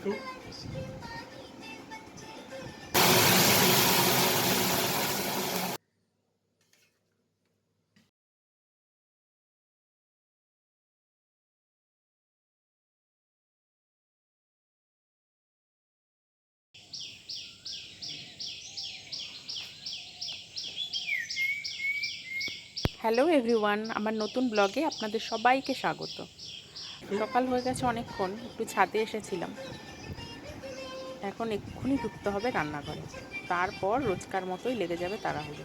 একটু hello everyone আমার নতুন ব্লগে আপনাদের সবাইকে স্বাগত। সকাল হয়ে গেছে অনেকক্ষণ, একটু ছাদে এসেছিলাম। এখন এক্ষুনি ঢুকতে হবে রান্নাঘরে। তারপর রোজকার মতোই লেগে যাবে তাড়াহুড়ো।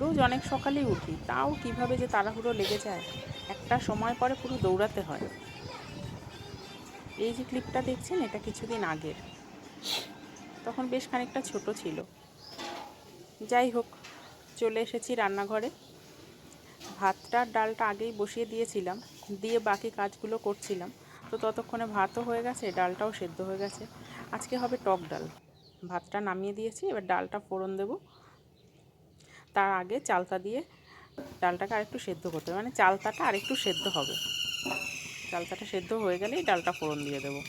রোজ অনেক সকালেই উঠি, তাও কীভাবে যে তাড়াহুড়ো লেগে যায়, একটা সময় পরে পুরো দৌড়াতে হয়। এই যে ক্লিপটা দেখছেন, এটা কিছুদিন আগের। তখন বেশ খানিকটা ছোট ছিল। যাই হোক, চলে এসেছি রান্নাঘরে। ভাতটা ডালটা আগেই বসিয়ে দিয়েছিলাম, দিয়ে বাকি কাজগুলো করছিলাম। তো ততক্ষণে ভাতও হয়ে গেছে, ডালটাও সেদ্ধ হয়ে গেছে। আজকে হবে টক ডাল। ভাতটা নামিয়ে দিয়েছি, এবার ডালটা ফোড়ন দেব। তার আগে চালতা দিয়ে ডালটাকে আরেকটু সেদ্ধ করতে হবে মানে চালতাটা আরেকটু সেদ্ধ হবে। চালতাটা সেদ্ধ হয়ে গেলেই ডালটা ফোড়ন দিয়ে দেবো।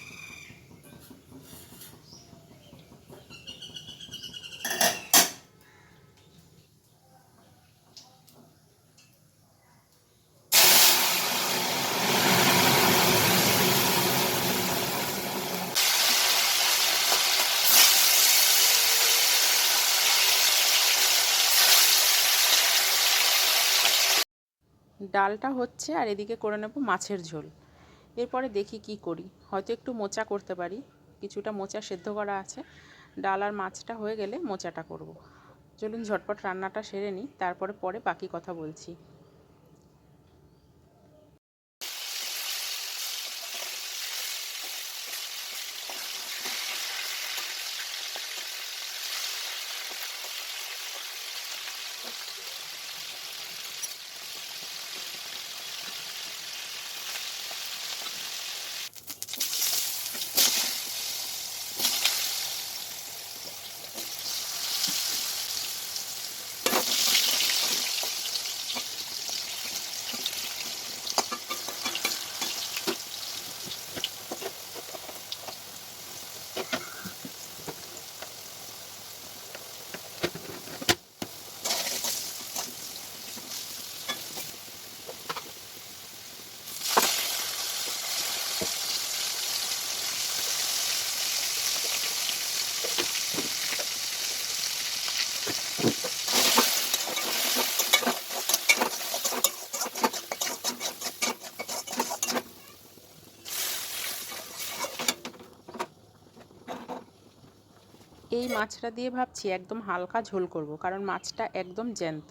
ডালটা হচ্ছে আর এদিকে করে নেব মাছের ঝোল। এরপরে দেখি কি করি। হয়তো একটু মোচা করতে পারি। কিছুটা মোচা সেদ্ধ করা আছে। ডাল আর মাছটা হয়ে গেলে মোচাটা করব। চলুন ঝটপট রান্নাটা সেরে নিই। তারপরে পরে বাকি কথা বলছি। এই মাছটা দিয়ে ভাবছি একদম হালকা ঝোল করব, কারণ মাছটা একদম জ্যান্ত।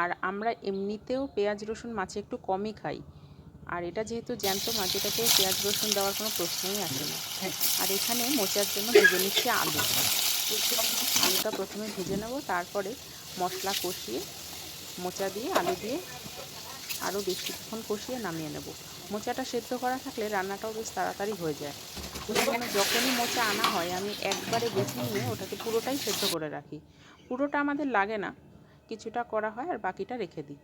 আর আমরা এমনিতেও পেঁয়াজ, রসুন মাছে একটু কমই খাই। আর এটা যেহেতু জ্যান্ত মাছ এটাকে পেঁয়াজ, রসুন দেওয়ার কোনো প্রশ্নই আসে না। আর এখানে মোচার জন্য ভেজে নিচ্ছি আলু। আলুটা প্রথমে ভেজে নেব, তারপরে মশলা কষিয়ে মোচা দিয়ে আলু দিয়ে আরও বেশ কিছুক্ষণ কষিয়ে নামিয়ে নেব। মোচাটা সেদ্ধ করা থাকলে রান্নাটাও বেশ তাড়াতাড়ি হয়ে যায়। সেখানে যখনই মোচা আনা হয়, আমি একবারে বেছে নিয়ে ওটাকে পুরোটাই সেদ্ধ করে রাখি। পুরোটা আমাদের লাগে না। কিছুটা করা হয় আর বাকিটা রেখে দিই।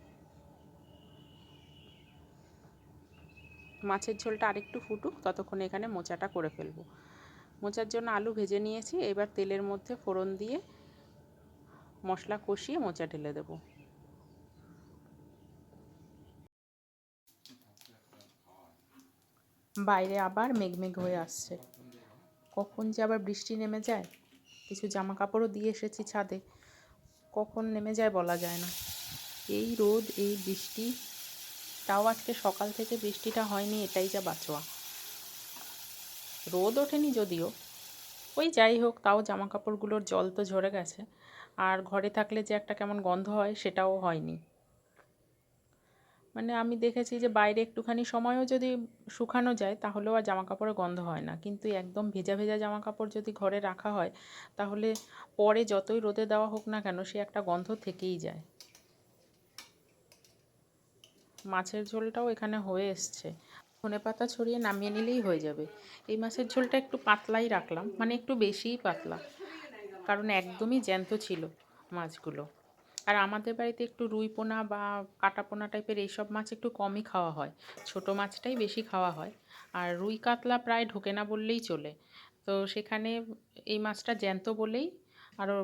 মাছের ঝোলটা আরেকটু ফুটুক, ততক্ষণ এখানে মোচাটা করে ফেলব। মোচার জন্য আলু ভেজে নিয়েছি, এবার তেলের মধ্যে ফোড়ন দিয়ে মশলা কষিয়ে মোচা ঢেলে দেবো। বাইরে আবার মেঘমেঘ হয়ে আসছে। কখন যে আবার বৃষ্টি নেমে যায়? কিছু জামা কাপড়ও দিয়ে এসেছি ছাদে। কখন নেমে যায় বলা যায় না। এই রোদ, এই বৃষ্টি, তাও আজকে সকাল থেকে বৃষ্টিটা হয়নি, এটাই যা বাঁচোয়া। রোদ ওঠেনি যদিও। ওই যাই হোক, তাও জামা কাপড়গুলোর জল তো ঝরে গেছে। আর ঘরে থাকলে যে একটা কেমন গন্ধ হয়, সেটাও হয়নি। মানে আমি দেখেছি যে বাইরে একটুখানি সময়ও যদি শুকানো যায়, তাহলেও আর জামা কাপড়ে গন্ধ হয় না। কিন্তু একদম ভেজা ভেজা জামা কাপড় যদি ঘরে রাখা হয়, তাহলে পরে যতই রোদে দেওয়া হোক না কেন, সে একটা গন্ধ থেকেই যায়। মাছের ঝোলটাও এখানে হয়ে এসছে। ধনে পাতা ছড়িয়ে নামিয়ে নিলেই হয়ে যাবে। এই মাছের ঝোলটা একটু পাতলাই রাখলাম মানে একটু বেশিই পাতলা, কারণ একদমই জ্যান্ত ছিল মাছগুলো। আর আমাদের বাড়িতে একটু রুই পোনা বা কাটা পোনা টাইপের এইসব মাছ একটু কমই খাওয়া হয়। ছোট মাছটাই বেশি খাওয়া হয়। আর রুই কাতলা প্রায় ঢোকে না বললেই চলে। তো সেখানে এই মাছটা জ্যান্ত বলেই আরও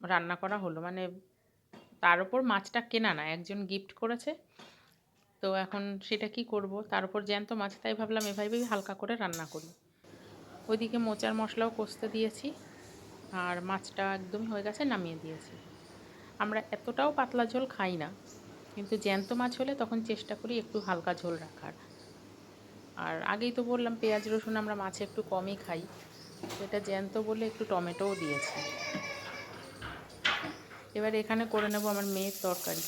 রান্না করা হলো। মানে তার উপর মাছটা কেনা না, একজন গিফট করেছে। তো এখন সেটা কি করব? তার উপর জ্যান্ত মাছ, তাই ভাবলাম এভাবেই হালকা করে রান্না করি। ওইদিকে মোচার মশলাও কষতে দিয়েছি। আর মাছটা একদমই হয়ে গেছে, নামিয়ে দিয়েছি। আমরা এতটাও পাতলা ঝোল খাই না, কিন্তু জ্যান্ত মাছ হলে তখন চেষ্টা করি একটু হালকা ঝোল রাখার। আর আগেই তো বললাম পেঁয়াজ, রসুন আমরা মাছে একটু কমই খাই এটা জ্যান্ত বলে একটু টমেটোও দিয়েছি। এবার এখানে করে নেব আমার মেয়ের তরকারি।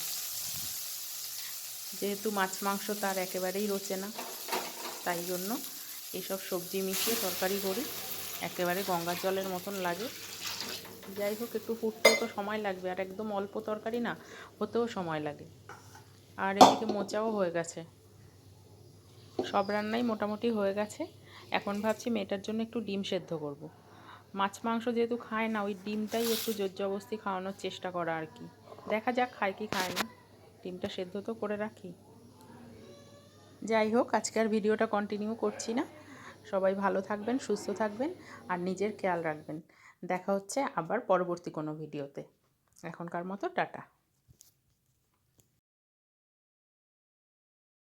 যেহেতু মাছ মাংস তার একেবারেই রোচে না, তাই জন্য এইসব সবজি মিশিয়ে তরকারি করি, একেবারে গঙ্গার জলের মতন লাগে। যাই হোক, একটু ফুটতেও তো সময় লাগবে, আর একদম অল্প তরকারি না, হতেও সময় লাগে। আর এদিকে মোচাও হয়ে গেছে। সব রান্নাই মোটামুটি হয়ে গেছে। এখন ভাবছি মেয়েটার জন্য একটু ডিম সেদ্ধ করব। মাছ মাংস যেহেতু খায় না, ওই ডিমটাই একটু জোরজবস্তি খাওয়ানোর চেষ্টা করা আর কি। দেখা যাক খায় কি খায় না। ডিমটা সেদ্ধ তো করে রাখি। যাই হোক, আজকের ভিডিওটা কন্টিনিউ করছি না। সবাই ভালো থাকবেন, সুস্থ থাকবেন আর নিজের খেয়াল রাখবেন। দেখা হচ্ছে আবার পরবর্তী কোনো ভিডিওতে। এখনকার মতো টাটা।